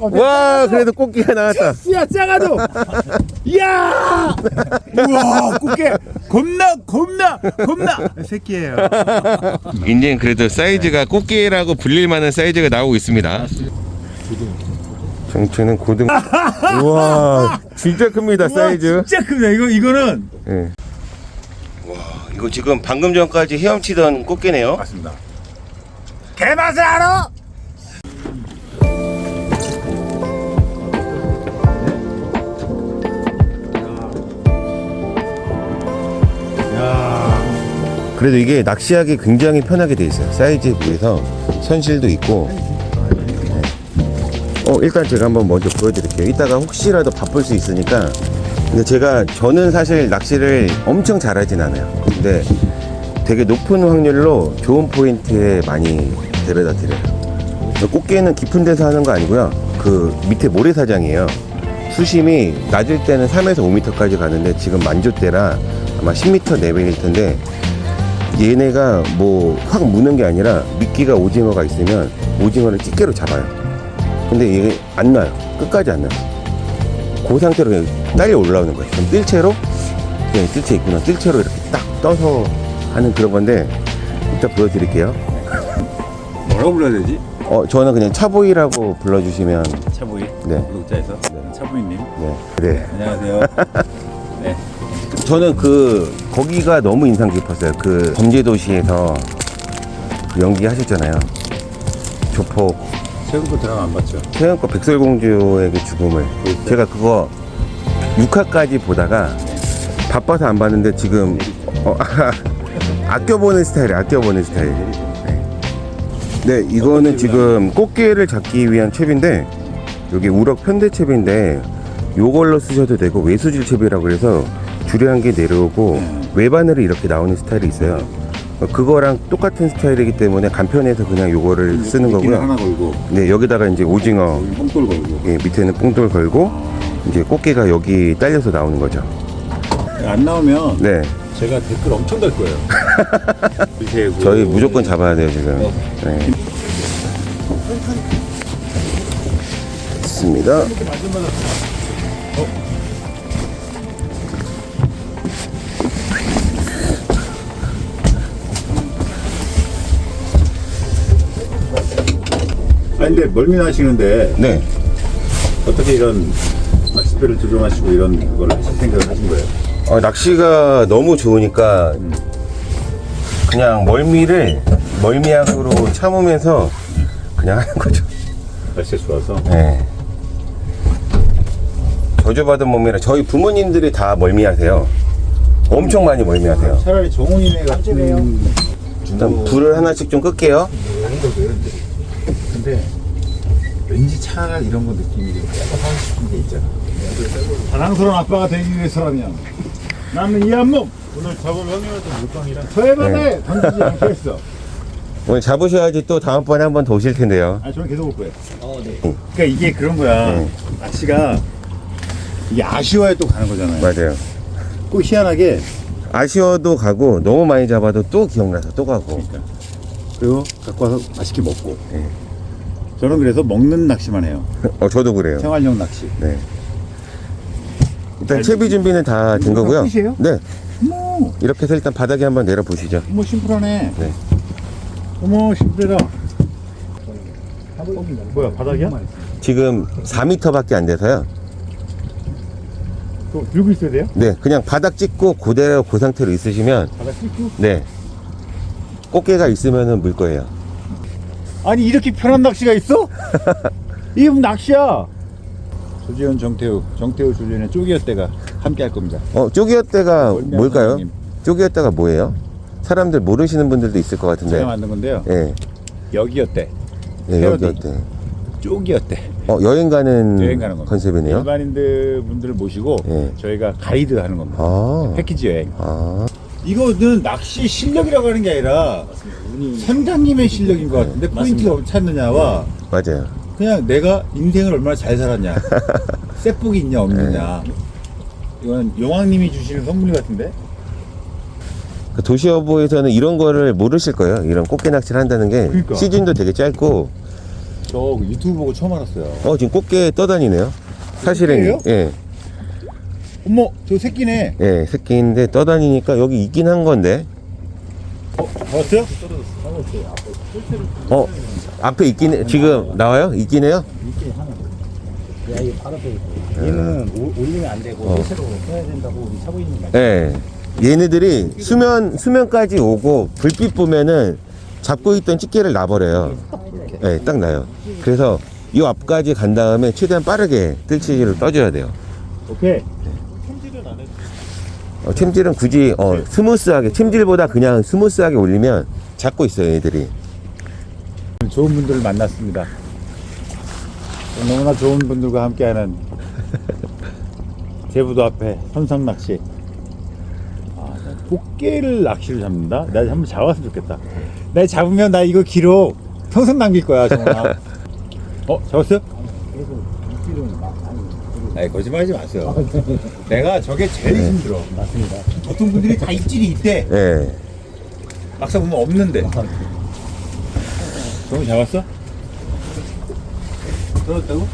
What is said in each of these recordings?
와 그래도 꽃게가 나왔다. 야 작아도. 이야! 우와 꽃게. 겁나 겁나 겁나. 새끼예요. 이제는 그래도 사이즈가 꽃게라고 불릴 만한 사이즈가 나오고 있습니다. 정체는 고등. 우와 진짜 큽니다 사이즈. 진짜 큽니다. 이거 이거는. 예. 와 이거 지금 방금 전까지 헤엄치던 꽃게네요. 맞습니다. 개맛을 알아 그래도 이게 낚시하기 굉장히 편하게 돼 있어요. 사이즈에 비해서 선실도 있고. 네. 어 일단 제가 한번 먼저 보여드릴게요. 이따가 혹시라도 바쁠 수 있으니까. 근데 제가 저는 사실 낚시를 엄청 잘하진 않아요. 근데 되게 높은 확률로 좋은 포인트에 많이 데려다 드려요. 꽃게는 깊은 데서 하는 거 아니고요. 그 밑에 모래사장이에요. 수심이 낮을 때는 3에서 5m까지 가는데 지금 만조대라 아마 10m 내외일 텐데 얘네가 뭐 확 무는 게 아니라 미끼가 오징어가 있으면 오징어를 집게로 잡아요. 근데 이게 안 나요. 끝까지 안 나요. 그 상태로 그냥 딸려 올라오는 거예요. 그럼 뜰채로 그냥 뜰채 있구나. 뜰채로 이렇게 딱 떠서 하는 그런 건데 이따 보여드릴게요. 뭐라고 불러야 되지? 어 저는 그냥 차보이라고 불러주시면 차보이 네. 구독자에서 차보이님 네 그래. 안녕하세요 네 저는 그 거기가 너무 인상 깊었어요. 그 범죄도시에서 그 연기하셨잖아요. 조폭 최근 거 드라마 안 봤죠? 태연과 백설공주에게 죽음을 제가 그거 6화까지 보다가 바빠서 안 봤는데 지금 어, 아껴보는 스타일이에요 아껴보는 스타일 네. 네 이거는 지금 꽃게를 잡기 위한 채비인데 여기 우럭 편대 채비인데 요걸로 쓰셔도 되고 외수질 채비라고 그래서 줄에 한개 내려오고 외바늘이 이렇게 나오는 스타일이 있어요. 어, 그거랑 똑같은 스타일이기 때문에 간편해서 그냥 요거를 쓰는 거고요. 하나 걸고. 네 여기다가 이제 오징어 뽕돌 걸고. 예, 밑에는 뽕돌 걸고 이제 꽃게가 여기 딸려서 나오는 거죠. 안 나오면 네, 제가 댓글 엄청 달 거예요. 저희 무조건 잡아야 돼요 지금. 네. 좋습니다. 아니 근데 멀미 나시는데 네, 어떻게 이런 낚싯배를 조종하시고 이런 걸 하실 생각을 하신 거예요? 어, 낚시가 너무 좋으니까 그냥 멀미를 멀미약으로 참으면서 그냥 하는 거죠. 날씨가 좋아서 네. 저주받은 몸이라 저희 부모님들이 다 멀미하세요. 엄청 많이 멀미하세요. 차라리 정훈이네 같은 일단 불을 하나씩 좀 끌게요. 근데 왠지 차가 이런 거 느낌이 좀 빼고 하고 싶은 게 있잖아. 자랑스러운 아빠가 되기 위해서라면 나는 이 안목 오늘 잡으면 형님한테 물방이라 저의 바다에 던지지 않겠어. 오늘 잡으셔야지 또 다음번에 한 번 더 오실 텐데요. 아 저는 계속 올 거예요. 그러니까 이게 그런 거야. 네. 낚시가 이게 아쉬워야 또 가는 거잖아요. 맞아요. 꼭 희한하게 아쉬워도 가고 너무 많이 잡아도 또 기억나서 또 가고. 그리고 갖고 와서 맛있게 먹고. 네. 저는 그래서 먹는 낚시만 해요. 어 저도 그래요. 생활용 낚시. 네. 일단 채비 준비는 다된 거고요. 끝이에요? 네. 어머, 이렇게 해서 일단 바닥에 한번 내려 보시죠. 어머 심플하네. 네. 어머 심플해라. 뭐야 바닥이야? 지금 4m밖에 안 돼서요. 그거 들고 있어야 돼요? 네, 그냥 바닥 찍고 그대로 그 상태로 있으시면 바닥 찍고? 네. 꽃게가 있으면은 물 거예요. 아니 이렇게 편한 낚시가 있어? 이게 뭐 낚시야? 조지현, 정태우, 정태우, 줄리언의 쪼기어때가 함께 할 겁니다. 어, 쪼기어때가 뭘까요? 선생님. 쪼기어때가 뭐예요? 사람들 모르시는 분들도 있을 것 같은데. 제가 만든 건데요. 예. 여기어때, 네, 패러디. 여기어때. 쪼기어때. 어, 여행 가는, 여행 가는 겁니다. 컨셉이네요. 일반인들 분들을 모시고 예. 저희가 가이드 하는 겁니다. 아. 패키지 여행. 아. 이거는 낚시 실력이라고 하는 게 아니라 선장님의 실력인 것 같은데 포인트가 찾느냐와 맞아요. 그냥 내가 인생을 얼마나 잘 살았냐 셋복이 있냐 없느냐 이건 용왕님이 주시는 선물 같은데 그 도시어부에서는 이런 거를 모르실 거예요. 이런 꽃게 낚시를 한다는 게 그러니까. 시즌도 되게 짧고 저그 유튜브 보고 처음 알았어요. 어 지금 꽃게 떠다니네요. 사실은 꽃게예요? 예, 어머, 저 새끼네. 예 새끼인데 떠다니니까 여기 있긴 한 건데. 어, 잡았어요? 어 앞에 있긴 해- 지금 나와요? 있긴 해요? 야, 이거 바로 또 얘는 오- 올리면 안 되고 어. 회사로 해야 된다고 우리 차고 있는 거야. 예. 얘네들이 수면 수면까지 오고 불빛 보면은 잡고 있던 집게를 놔버려요. 예, 딱 나요. 그래서 이 앞까지 간 다음에 최대한 빠르게 뜰치기를 떠줘야 돼요. 오케이. 어, 챔질은 굳이 어, 스무스하게 챔질보다 그냥 스무스하게 올리면 잡고 있어요, 얘들이. 좋은 분들을 만났습니다. 너무나 좋은 분들과 함께하는 제부도 앞에 선상 낚시. 아, 나 꽃게를 낚시를 잡는다? 나 한번 잡았으면 좋겠다. 나 잡으면 나 이거 기록 평생 남길 거야, 정말. 어, 잡았어요? 막 아니 아니, 거짓말하지 마세요. 내가 저게 제일 힘들어. 맞습니다. 보통 분들이 다 입질이 있대. 예. 막상 보면 없는데. 정이 잡았어? 들었다고?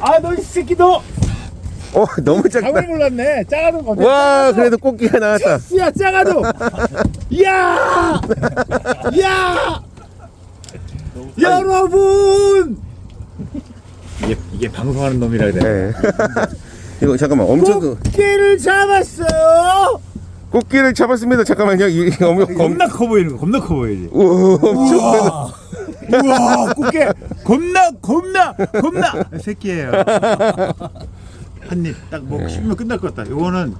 아, 너 이 새끼 너! 어, 너무 작다. 몰랐네. 작아도 건데. 와, 그래도 꽃게가 나왔다. 야, 작아도! 야! 야! 여러분! 이게, 이게 방송하는 놈이라 그래. 예. 이거 잠깐만 엄청 그- 꽃게를 잡았어요! 꽃게를 잡았습니다. 잠깐만요. 이 이- 엄, 겁나 커 보이는 거, 겁나 커 보이지? 우, 엄청 우와, 우와, 꽃게 겁나 겁나 겁나 새끼예요. 한입 딱 먹고 싶으면 끝날 것 같다. 이거는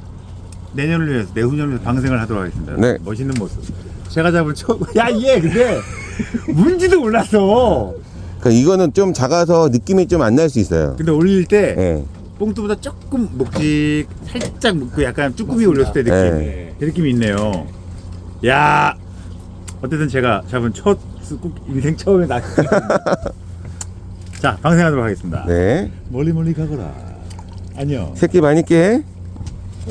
내년을 위해서 내후년을 위해서 방생을 하도록 하겠습니다. 네. 멋있는 모습. 제가 잡은 첫, 야, 얘 근데 뭔지도 몰랐어. 그러니까 이거는 좀 작아서 느낌이 좀 안 날 수 있어요. 근데 올릴 때 예. 뽕뚜보다 조금 목직 살짝 그 약간 쭈꾸미 올렸을 때 느낌 네. 그 느낌이 있네요. 야 어쨌든 제가 잡은 첫 꼭 인생 처음에 낚시. 자 방생하도록 하겠습니다. 네. 멀리 멀리 가거라. 안녕. 새끼 많이 깨.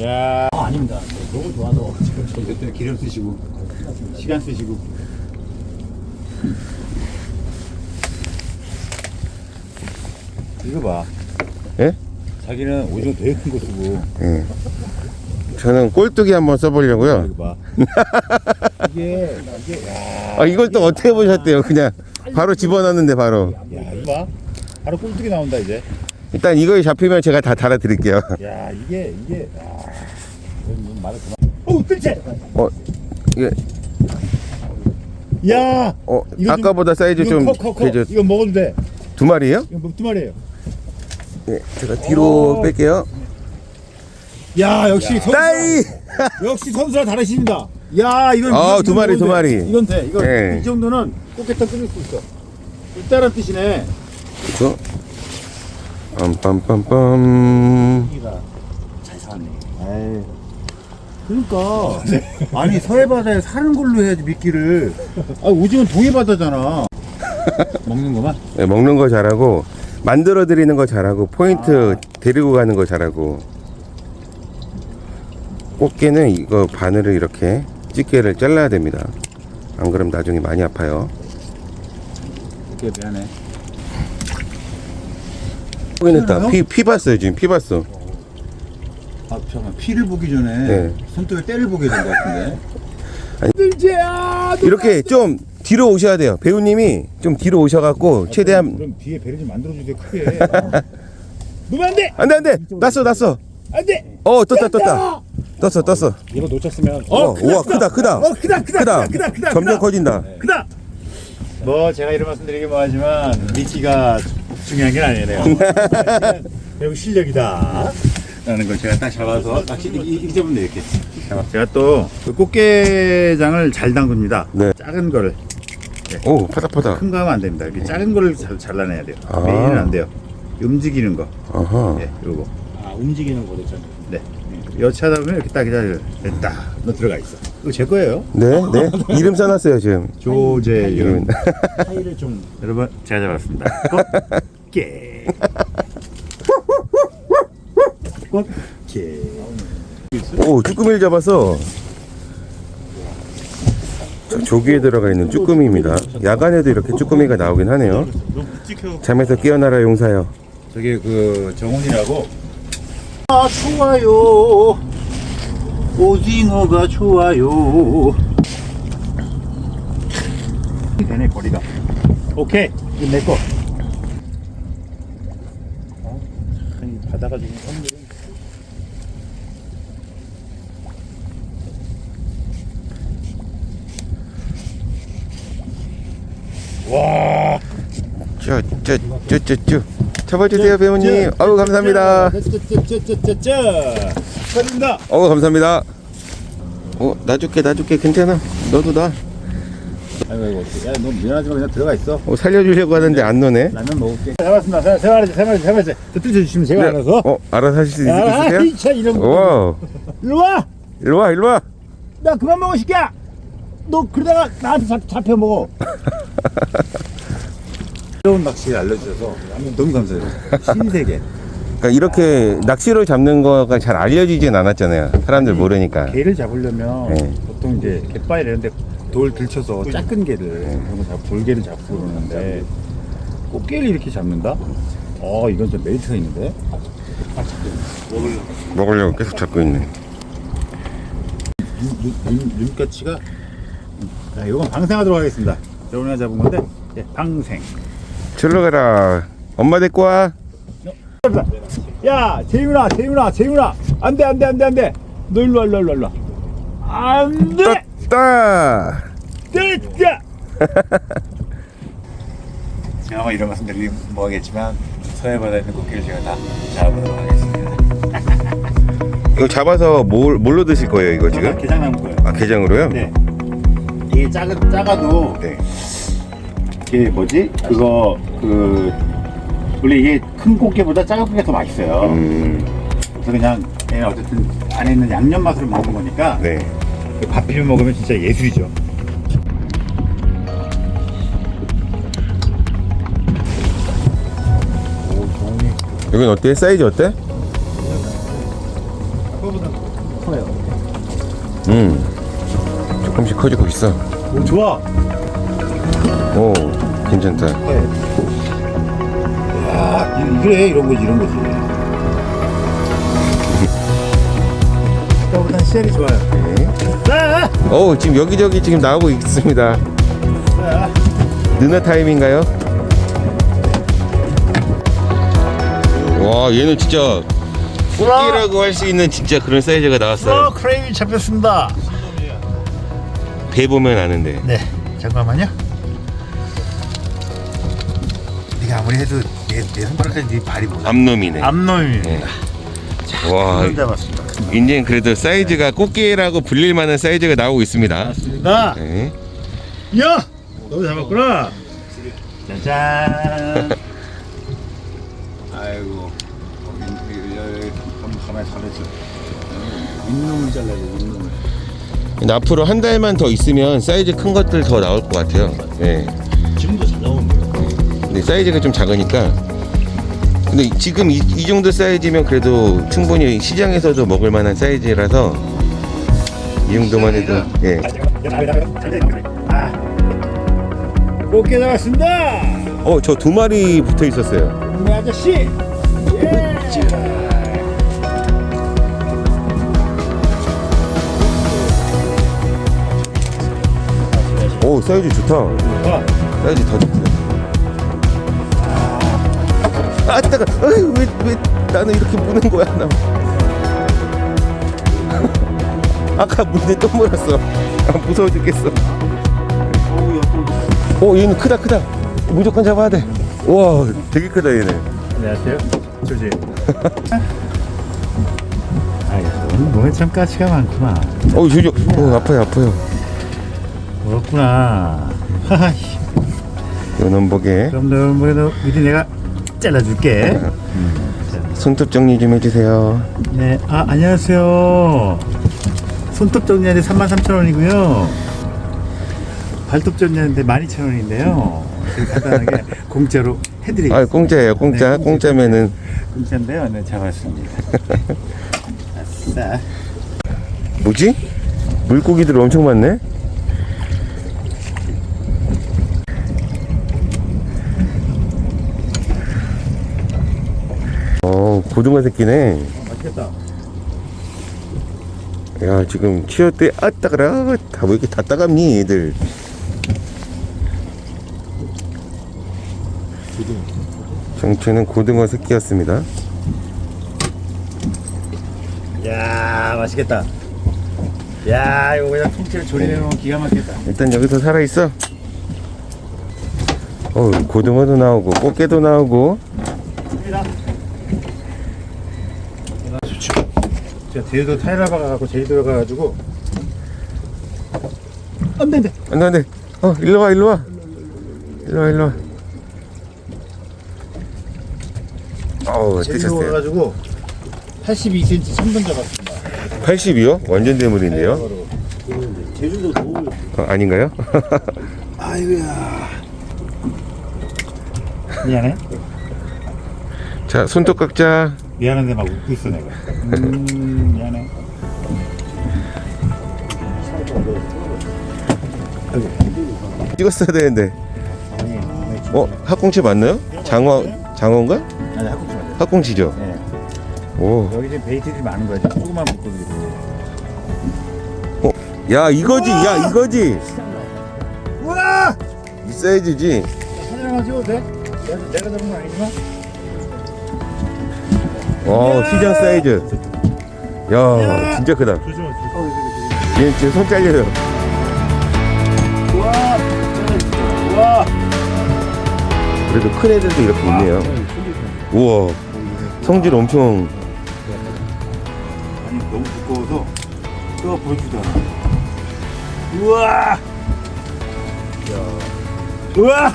야 아, 아닙니다. 너무 좋아서 지금 저 기름 쓰시고 시간 쓰시고. 이거 봐. 예? 자기는 오징어 되게 큰 거 쓰고 예. 저는 꼴뚜기 한번 써보려고요. 이거 봐. 이게 이게 야, 아, 이걸 또 어떻게 보셨대요? 그냥 바로 집어넣는데 바로. 야 이거 봐. 바로 꼴뚜기 나온다 이제. 일단 이거에 잡히면 제가 다 달아드릴게요. 야 이게 이게 야. 이건 뭐 말을 그만. 오 뜰채. 어, 이게, 야. 어, 이거 좀- 아까보다 사이즈 이거 좀, 커, 커, 커. 이거 먹어도 돼. 두 마리예요 이거 뭐두 마리예요. 네, 제가 뒤로 오. 뺄게요. 야 역시 선수. 따이! 역시 선수라 다르십니다. 야 이건 아, 이건 두 마리, 두. 마리. 이건 돼. 이거 예. 이 정도는 꽃게탕 끓일 수 있어. 있다란 뜻이네. 그쵸? 빰빰빰빰. 잘 사왔네. 에이. 그러니까 아니 서해 바다에 사는 걸로 해야지 미끼를. 아 오징어 동해 바다잖아. 먹는 거만. 네, 먹는 거 잘하고, 만들어 드리는 거 잘하고, 포인트 데리고 가는 거 잘하고. 꽃게는 이거 바늘을 이렇게 집게를 잘라야 됩니다. 안 그러면 나중에 많이 아파요. 이렇게 미안해. 확인했다. 피, 피 봤어요, 지금 피 봤어. 아 잠깐 피를 보기 전에 네. 손톱에 때를 보게 된 것 같은데. 아니. 이렇게 좀 뒤로 오셔야 돼요. 배우님이 좀 뒤로 오셔갖고, 최대한. 그럼 뒤에 배를 좀 만들어 주세요 크게. 누면 안 돼. 안 돼, 안 돼! 났어, 났어! 안 돼. 어, 떴다, 떴다! 떴어, 떴어. 이거 놓쳤으면 어, 우와, 크다, 크다. 어 크다 크다 크다 크다 크다. 점점 크다. 커진다. 크다. 뭐 제가 이런 말씀 드리긴 뭐하지만 미끼가 중요한 게 아니네요. 배우 실력이다. 라는 걸 제가 딱 잡아서 낚시 이- 이- 이렇게 잡으면 돼 이렇게. 제가 또그 꽃게장을 잘 담급니다. 네. 작은 거를 오, 파닥파닥. 큰 거 하면 안 됩니다. 이렇게 작은 거를 잘, 잘라내야 돼요. 아. 메인은 안 돼요. 움직이는 거. 어허. 예, 요거. 아, 움직이는 거죠. 저. 네. 여차다 보면 이렇게 딱 기다려. 됐다. 너 들어가 있어. 이거 제 거예요. 네, 네. 이름 써놨어요, 지금. 조재윤. 이름. 타이를 좀 여러분 제가 잡았습니다. 꽃게. 꽃게. 오, 쭈꾸미를 잡았어. 저 조기에 들어가 있는 쭈꾸미입니다. 야간에도 이렇게 쭈꾸미가 나오긴 하네요. 잠에서 깨어나라 용사요. 저게 그 정훈이라고. 아 좋아요. 오징어가 좋아요? 되네 거리가. 오케이. 이거 내 거. 어? 바다가 주는 선물은 와 쭈쭈쭈쭈쭈. 잡아주세요 배우님. 아우 감사합니다. 축하드립니다 어우 감사합니다. 어 놔줄게 놔줄게 괜찮아. 너도 놔. 아이고 아이고 야 너 미안하지 만 그냥 들어가 있어 어, 살려주려고 하는데 안 노네. 라면 먹을게 잡았습니다 세, 세 마리째 세 마리째 세 마리째 뜯어주시면 제가 알아서 어 알아서 하실 수 아, 있으세요? 이차 이런 거 와 일로 와! 일로 와 일로 와. 나 그만 먹어 시끼야 너 그러다가 나한테 잡, 잡혀 먹어 새로운 낚시 알려주셔서 너무 감사해요 신세계 그러니까 이렇게 낚시로 잡는 거가 잘 알려지진 않았잖아요. 사람들 모르니까. 개를 잡으려면 네. 보통 이제 갯바위 이런 데 돌 들쳐서 작은 개를 그런 거 잡고 돌개를 잡고 그러는데 꽃게를 이렇게 잡는다? 어 이건 좀 메리트가 있는데 먹으려고 계속 잡고 있네. 윤가치가 자, 이건 방생하도록 하겠습니다 저번에 잡은 건데 예, 방생 절로 가라. 엄마 데리고 와. 야 재윤아 재윤아 재윤아 안 돼 안 돼 안 돼 안 돼 너 일로 와 일로 와 일로 와 안 돼 따. 진짜 제가 뭐 이런 말씀 드리기 뭐하겠지만 서해 바다에 있는 꽃게를 제가 다 잡아보도록 하겠습니다 이거 잡아서 뭘 뭘로 드실 거예요 이거 지금? 게장 남은 거예요 아 게장으로요? 네 이게 작은 작아도 네. 이게 뭐지 그거 그 원래 이게 큰 꽃게보다 작은 꽃게 더 맛있어요 음. 그래서 그냥 얘는 어쨌든 안에 있는 양념 맛으로 먹는 거니까 네. 밥 비벼 먹으면 진짜 예술이죠. 여긴 어때? 사이즈 어때? 아까보다 커요. 음. 조금씩 커지고 있어. 오, 좋아. 오 괜찮다. 커요. 야, 이- 그래 이런 거지, 이런 거지. 아까보다 시알이 좋아요. 네. 자, 오 지금 여기저기 지금 나오고 있습니다. 자, 느나 타임인가요? 와 얘는 진짜 꽃게라고 할 수 있는 진짜 그런 사이즈가 어, 나왔어요. 크레임이 잡혔습니다. 배 보면 아는데. 네, 잠깐만요. 네가 아무리 해도 내, 내 손가락까지 네 발이 못. 암놈이네. 암놈입니다. 네. 와손 잡았습니다. 이제 그래도 사이즈가 꽃게라고 불릴 만한 사이즈가 나오고 있습니다. 맞습니다. 네. 야, 너도 잡았구나. 짜잔. 아이고, 한번 가만히 잘했어. 윗놈을 잘라야 돼, 윗놈을. 근데 앞으로 한 달만 더 있으면 사이즈 큰 것들 더 나올 것 같아요. 네. 지금도 잘 나오는데요. 근데 사이즈가 좀 작으니까. 근데 지금 이, 이 정도 사이즈면 그래도 충분히 시장에서도 먹을 만한 사이즈라서 이 정도만 해도 예. 아, 꽃게 나왔습니다. 어, 저 두 마리 붙어 있었어요. 네 아저씨. 예. 오, 사이즈 좋다. 와, 사이즈 더 좋다. 아, 따가. 어이, 왜, 왜 나는 이렇게 무는 거야, 나. 아까 문에 또 물었어. 아, 무서워 죽겠어. 오, 얘는 크다, 크다. 무조건 잡아야 돼. 와, 되게 크다, 얘네. 안녕하세요. 조지. 아이, 오늘 몸에 참 가치가 많구나. 어, 저저, 어, 아파요, 아파요. 그렇구나. 하하씨. 연원복에 그럼 너 뭐래도 미리 내가 잘라줄게. 손톱 정리 좀 해주세요. 네, 아 안녕하세요. 손톱 정리하는데 33,000원이고요. 발톱 정리하는데 12,000원인데요. 간단하게 공짜로 해드리겠습니다. 아, 공짜예요, 공짜. 네, 공짜면은 공짜인데요. 네, 잡았습니다. 아싸. 뭐지? 물고기들 엄청 많네. 어, 고등어 새끼네. 맛있겠다. 야, 지금 치어 때, 아, 따가라. 다, 왜 이렇게 다 따갑니, 얘들. 정체는 고등어 새끼였습니다. 야 맛있겠다. 야 이거 그냥 통째로 조림해 놓으면 기가 막히겠다. 일단 여기서 살아 있어. 어, 고등어도 나오고, 꽃게도 나오고. 좋죠. 제주도 타이라바 가고 제주도 가가지고 안돼 안돼. 안 돼, 안 돼. 어, 일로 와, 일로 와. 일로 와, 일로 와. 어우, 제주도 뜨셨어요. 가가지고 82cm 참돔 잡았습니다. 80이요? 완전 대물인데요? 바로. 제주도 노을 어, 아닌가요? 아이고야. 미안해. 자, 손톱 깎자. 미안한데 막 웃고 있어 내가. 음 찍었어야 되는데. 아니, 아니, 어, 학꽁치 맞나요? 장어, 장어인가? 아니 학국지 맞아. 학꽁치죠? 네. 오. 여기 지금 베이트들이 많은 거야. 지금 조그만 물고기들. 야, 이거지, 야, 이거지. 우와! 이 사이즈지. 사진 하나 찍어도 돼? 내가, 내가 잡은 건 아니지만. 와, 시장 사이즈. 야, 진짜 크다. 얘 지금 손 잘려요. 우와! 그래도 큰 애들도 이렇게 있네요. 우와, 성질 엄청. 아니, 너무 두꺼워서 또 보여주지도 않아. 우와! 우와!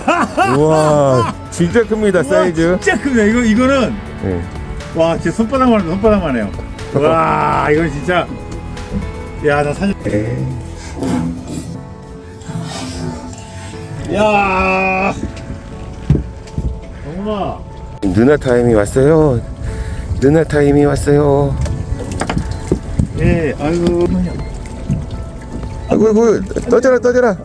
우와, 진짜 큽니다, 사이즈. 진짜 크다. 이거, 이거는, 네. 와, 진짜 손바닥만, 손바닥만 해요. 와, 이건 진짜. 야, 나 사진. 야! 정훈아. 누나 타임이 왔어요. 누나 타임이 왔어요. 예, 아이고. 아이고, 아이고, 떠져라, 떠져라.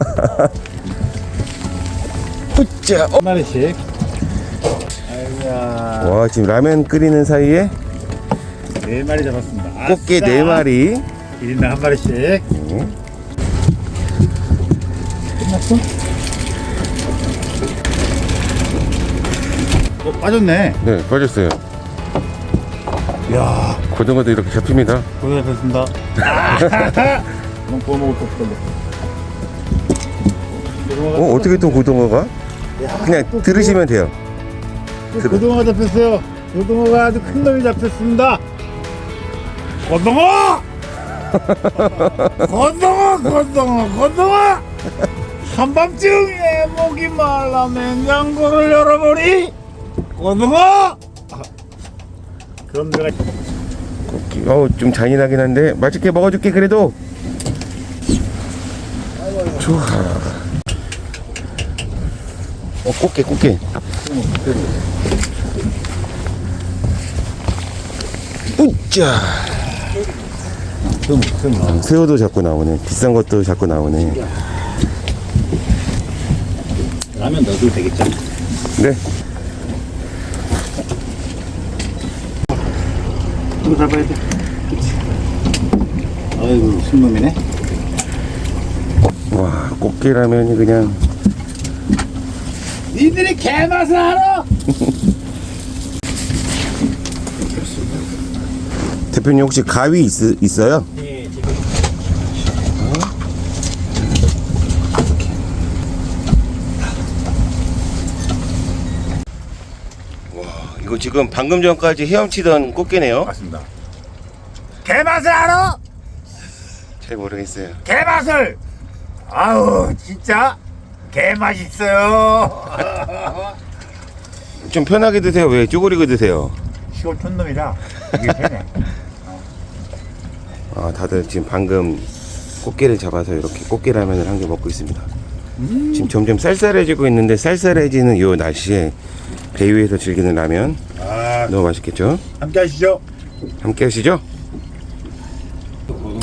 후짜. 어? 한 마리씩. 아이고야. 와, 지금 라면 끓이는 사이에 네 마리 잡았습니다. 꽃게 아싸. 네 마리. 1인당 한 마리씩. 네. 끝났어? 빠졌네. 네, 빠졌어요. 야 고등어도 이렇게 잡힙니다. 고생하셨습니다. 너무 구워 먹을 거 없던데. 어, 어떻게 또 고등어가? 그냥 들으시면 돼요. 고등어가 잡혔어요. 고등어가 아주 큰 놈이 잡혔습니다. 고등어! 고등어, 고등어, 고등어! 한밤중에 목이 말라 냉장고를 열어보니 고등어! 아, 그럼 내가 어, 좀 잔인하긴 한데 맛있게 먹어줄게 그래도. 좋아. 어, 꽃게, 꽃게. 우짜. 좀, 좀. 새우도 자꾸 나오네. 비싼 것도 자꾸 나오네. 라면 넣어도 되겠죠? 네. 또 잡아야 돼. 그치. 아이고, 순놈이네. 와, 꽃게 라면이 그냥. 니들이 개맛을 알아? 대표님 혹시 가위 있, 있어요? 네, 지금. 이거 지금 방금 전까지 헤엄치던 꽃게네요. 맞습니다. 개맛을 알아? 잘 모르겠어요. 개맛을! 아우, 진짜 개맛있어요. 좀 편하게 드세요. 왜 쪼그리고 드세요? 시골 촌놈이라 이게 편해. 아, 다들 지금 방금 꽃게를 잡아서 이렇게 꽃게 라면을 한 개 먹고 있습니다. 지금 점점 쌀쌀해지고 있는데 쌀쌀해지는 이 날씨에 배 위에서 즐기는 라면 아, 너무 맛있겠죠? 함께 하시죠. 함께 하시죠?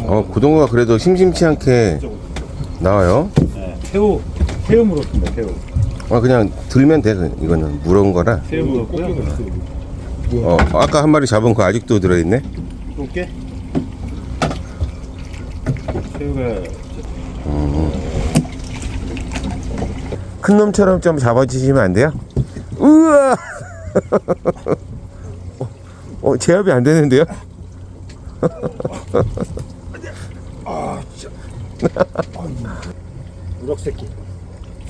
어, 고등어가 그래도 심심치 않게 나와요. 네, 새우, 새우 물었습니다, 새우. 아, 그냥 들면 돼, 그- 이거는. 물은 거라. 새우 물었고요. 어, 아까 한 마리 잡은 거 아직도 들어있네. 볼게. 새우가 큰 놈처럼 좀 잡아주시면 안 돼요? 우와! 어, 어, 제압이 안 되는데요? 우럭 새끼.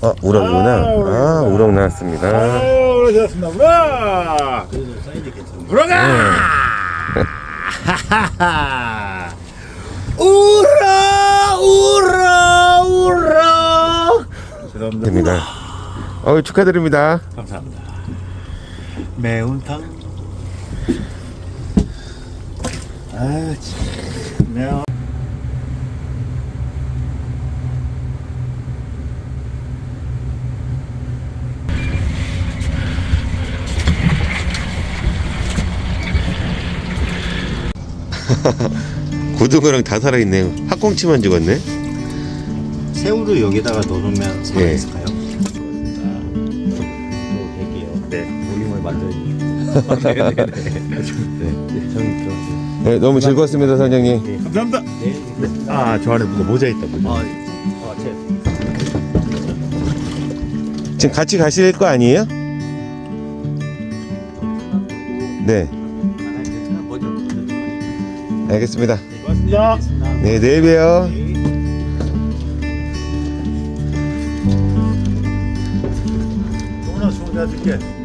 아, 우럭이구나. 아, 우럭 나왔습니다. 아유, 그러셨습니다. 우럭! 그래도 사이즈 괜찮네. 우럭아! 우럭! 우럭! 우럭! 죄송합니다. 됩니다. 어, 축하드립니다. 감사합니다. 매운탕. 아, 참. 매운. 고등어랑 다 살아있네요. 학꽁치만 죽었네. 새우를 여기다가 넣어놓으면 예. 살아있을까요? 네네네. 네, 저는 좀. 네, 너무 즐거웠습니다, 선생님. 감사합니다. 뵙겠습니다. 아, 저 안에 뭐 모자 있다, 모자. 아, 아, 제. 지금 같이 가실 거 아니에요? 네, 먼저 알겠습니다. 고맙습니다. 네, 내일 봬요. 동훈아, 좋은 데 줄게.